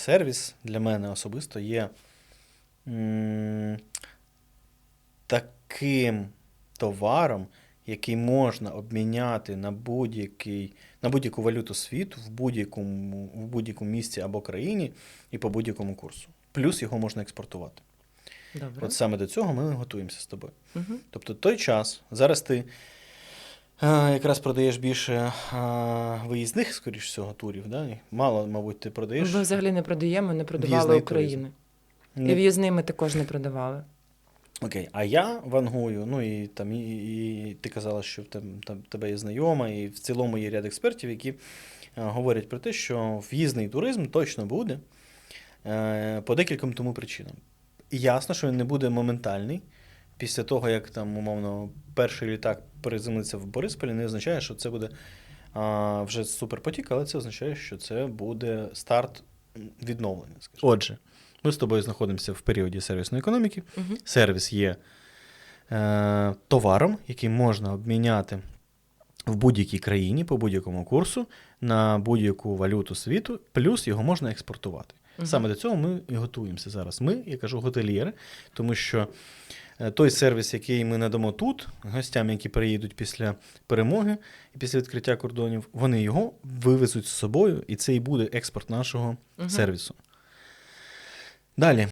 сервіс для мене особисто є таким товаром, який можна обміняти на будь-який, на будь-яку валюту світу в будь-якому, в будь-якому місці або країні і по будь-якому курсу. Плюс його можна експортувати. Добре. От саме до цього ми готуємося з тобою. Угу. Тобто той час, зараз ти якраз продаєш більше виїзних, скоріш всього, турів. Да? Мало, мабуть, ти продаєш. Ми взагалі не продаємо, не продавали України. І Не- в'їзний ми також не продавали. Окей, а я вангую, ну і там і, і ти казала, що там, там тебе є знайома, і в цілому є ряд експертів, які е, говорять про те, що в'їзний туризм точно буде е, по декільком тому причинам. І ясно, що він не буде моментальний. Після того, як там, умовно, перший літак приземлиться в Борисполі, не означає, що це буде а, вже суперпотік, але це означає, що це буде старт відновлення. Скажімо. Отже, ми з тобою знаходимося в періоді сервісної економіки. Угу. Сервіс є е, товаром, який можна обміняти в будь-якій країні по будь-якому курсу на будь-яку валюту світу, плюс його можна експортувати. Мгм. Саме до цього ми і готуємося зараз. Ми, я кажу, готельєри, тому що е, той сервіс, який ми надамо тут, гостям, які приїдуть після перемоги і після відкриття кордонів, вони його вивезуть з собою, і це і буде експорт нашого Мгм. сервісу. Далі,